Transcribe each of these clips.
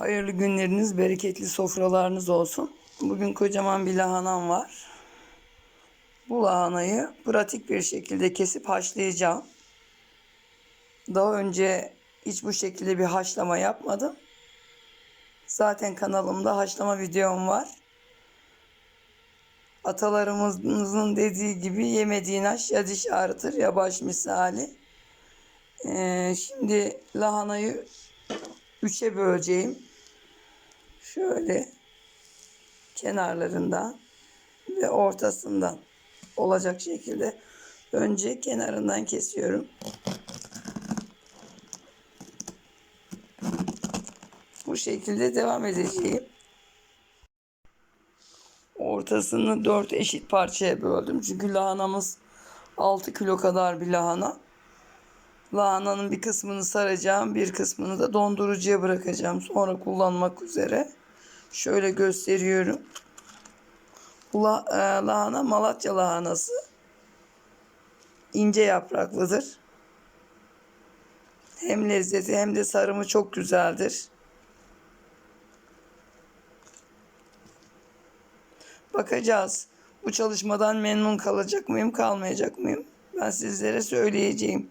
Hayırlı günleriniz, bereketli sofralarınız olsun. Bugün kocaman bir lahanam var. Bu lahanayı pratik bir şekilde kesip haşlayacağım. Daha önce hiç bu şekilde bir haşlama yapmadım. Zaten kanalımda haşlama videom var. Atalarımızın dediği gibi yemediğin aş ya diş ağrıtır ya baş misali. Ee, şimdi lahanayı üçe böleceğim. Şöyle kenarlarından ve ortasından olacak şekilde önce kenarından kesiyorum. Bu şekilde devam edeceğim. Ortasını dört eşit parçaya böldüm. Çünkü lahanamız 6 kilo kadar bir lahana. Lahananın bir kısmını saracağım, bir kısmını da dondurucuya bırakacağım. Sonra kullanmak üzere. Şöyle gösteriyorum. La- e, lahana Malatya lahanası. İnce yapraklıdır. Hem lezzeti hem de sarımı çok güzeldir. Bakacağız. Bu çalışmadan memnun kalacak mıyım, kalmayacak mıyım? Ben sizlere söyleyeceğim.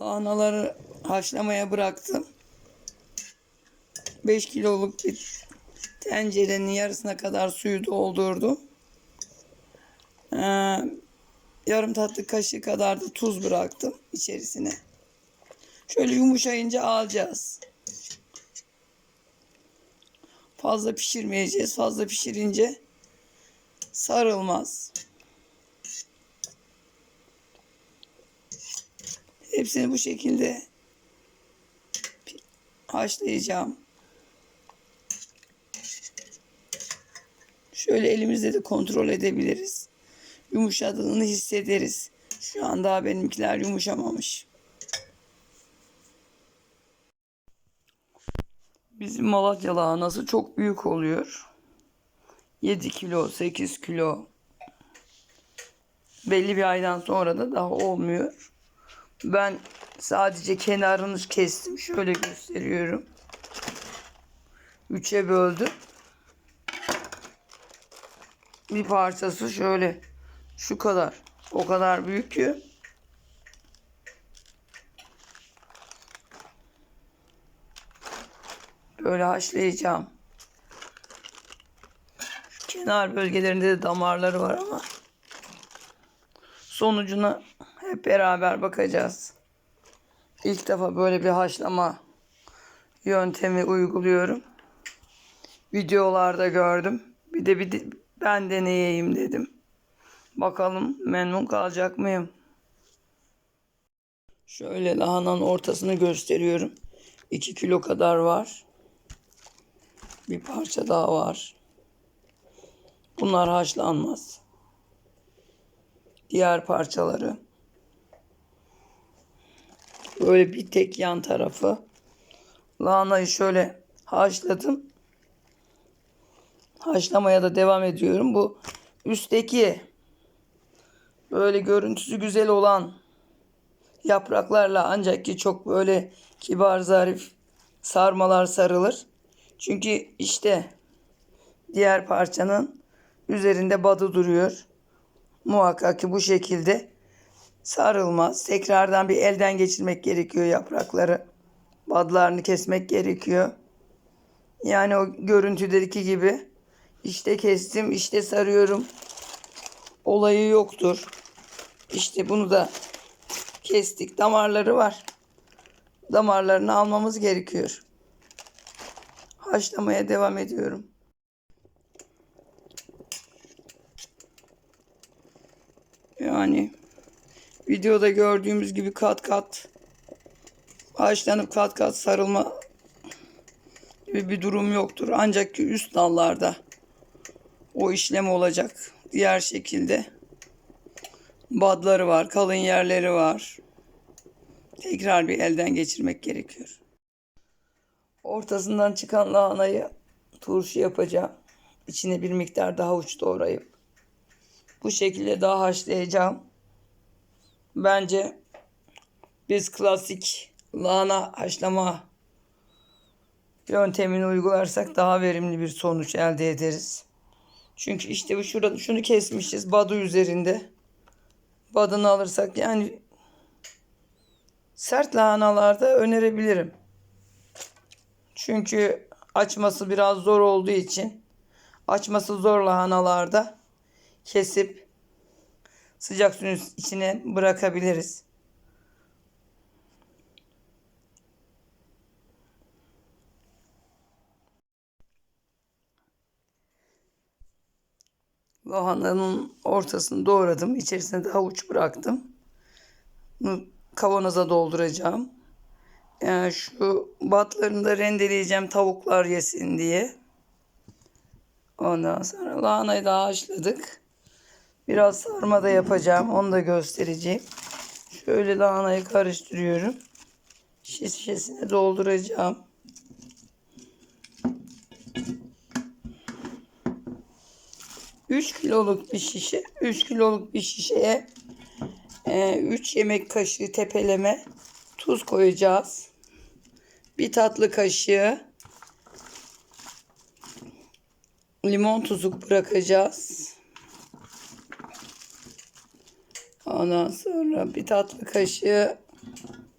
Lahanaları haşlamaya bıraktım. 5 kiloluk bir tencerenin yarısına kadar suyu doldurdum. Ee, yarım tatlı kaşığı kadar da tuz bıraktım içerisine. Şöyle yumuşayınca alacağız. Fazla pişirmeyeceğiz. Fazla pişirince sarılmaz. Hepsini bu şekilde haşlayacağım. Şöyle elimizde de kontrol edebiliriz. Yumuşadığını hissederiz. Şu an daha benimkiler yumuşamamış. Bizim Malatya lahanası çok büyük oluyor. 7 kilo, 8 kilo. Belli bir aydan sonra da daha olmuyor. Ben sadece kenarını kestim. Şöyle gösteriyorum. Üçe böldüm. Bir parçası şöyle şu kadar. O kadar büyük ki. Böyle haşlayacağım. Şu kenar bölgelerinde de damarları var ama sonucuna hep beraber bakacağız. İlk defa böyle bir haşlama yöntemi uyguluyorum. Videolarda gördüm. Bir de bir de ben deneyeyim dedim. Bakalım memnun kalacak mıyım? Şöyle lahananın ortasını gösteriyorum. 2 kilo kadar var. Bir parça daha var. Bunlar haşlanmaz. Diğer parçaları böyle bir tek yan tarafı. Lahanayı şöyle haşladım. Haşlamaya da devam ediyorum. Bu üstteki böyle görüntüsü güzel olan yapraklarla ancak ki çok böyle kibar zarif sarmalar sarılır. Çünkü işte diğer parçanın üzerinde badı duruyor. Muhakkak ki bu şekilde sarılmaz. Tekrardan bir elden geçirmek gerekiyor yaprakları. Badlarını kesmek gerekiyor. Yani o görüntüdeki gibi işte kestim, işte sarıyorum. Olayı yoktur. İşte bunu da kestik. Damarları var. Damarlarını almamız gerekiyor. Haşlamaya devam ediyorum. Yani videoda gördüğümüz gibi kat kat haşlanıp kat kat sarılma gibi bir durum yoktur. Ancak ki üst dallarda o işlem olacak. Diğer şekilde badları var, kalın yerleri var. Tekrar bir elden geçirmek gerekiyor. Ortasından çıkan lahanayı turşu yapacağım. İçine bir miktar daha uç doğrayıp bu şekilde daha haşlayacağım. Bence biz klasik lahana haşlama yöntemini uygularsak daha verimli bir sonuç elde ederiz. Çünkü işte bu şurada şunu kesmişiz badı üzerinde. Badını alırsak yani sert lahanalarda önerebilirim. Çünkü açması biraz zor olduğu için açması zor lahanalarda kesip sıcak suyun içine bırakabiliriz. Lahananın ortasını doğradım. İçerisine de havuç bıraktım. Bunu kavanoza dolduracağım. Yani şu batlarını da rendeleyeceğim tavuklar yesin diye. Ondan sonra lahanayı da haşladık. Biraz sarma da yapacağım. Onu da göstereceğim. Şöyle lahanayı karıştırıyorum. Şişesine dolduracağım. Üç kiloluk bir şişe, 3 kiloluk bir şişeye 3 yemek kaşığı tepeleme tuz koyacağız. Bir tatlı kaşığı limon tuzu bırakacağız. Ondan sonra bir tatlı kaşığı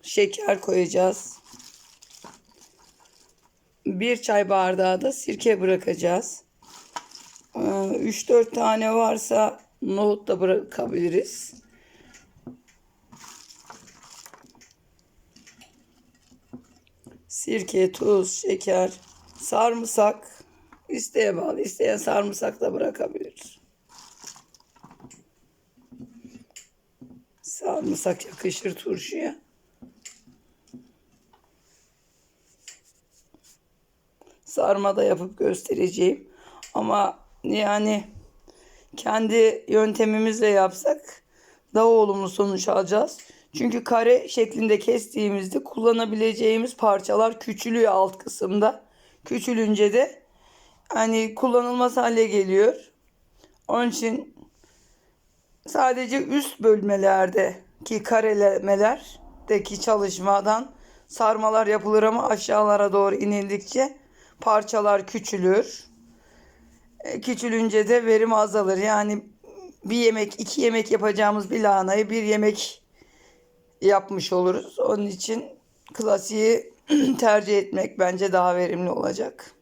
şeker koyacağız. Bir çay bardağı da sirke bırakacağız. 3-4 tane varsa nohut da bırakabiliriz. Sirke, tuz, şeker, sarımsak isteğe bağlı. İsteyen sarımsak da bırakabilir. Sarımsak yakışır turşuya. Sarma da yapıp göstereceğim. Ama yani kendi yöntemimizle yapsak daha olumlu sonuç alacağız. Çünkü kare şeklinde kestiğimizde kullanabileceğimiz parçalar küçülüyor alt kısımda. Küçülünce de hani kullanılmaz hale geliyor. Onun için sadece üst bölmelerdeki karelemelerdeki çalışmadan sarmalar yapılır ama aşağılara doğru inildikçe parçalar küçülür. E, Küçülünce de verim azalır. Yani bir yemek, iki yemek yapacağımız bir lahanayı bir yemek yapmış oluruz. Onun için klasiği tercih etmek bence daha verimli olacak.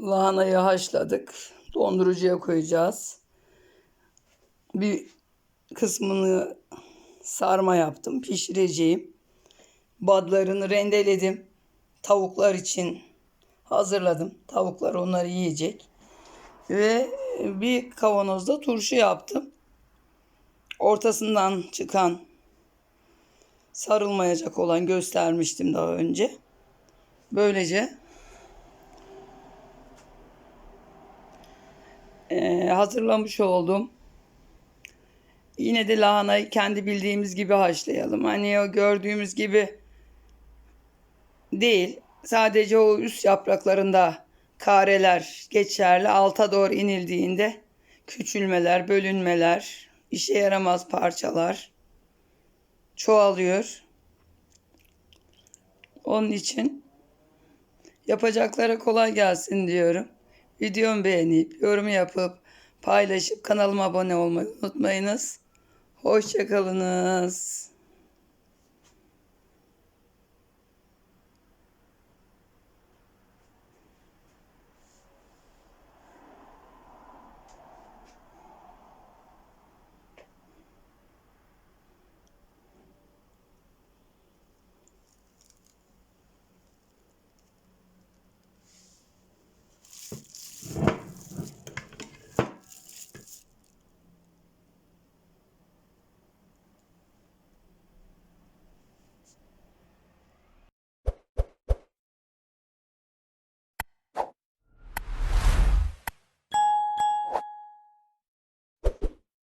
Lahanayı haşladık. Dondurucuya koyacağız. Bir kısmını sarma yaptım. Pişireceğim. Badlarını rendeledim. Tavuklar için hazırladım. Tavuklar onları yiyecek. Ve bir kavanozda turşu yaptım. Ortasından çıkan sarılmayacak olan göstermiştim daha önce. Böylece eee, hazırlamış oldum. Yine de lahanayı kendi bildiğimiz gibi haşlayalım. Hani o gördüğümüz gibi değil. Sadece o üst yapraklarında kareler geçerli. Alta doğru inildiğinde küçülmeler, bölünmeler, işe yaramaz parçalar çoğalıyor. Onun için yapacaklara kolay gelsin diyorum. Videomu beğenip, yorum yapıp, paylaşıp kanalıma abone olmayı unutmayınız. Hoşçakalınız.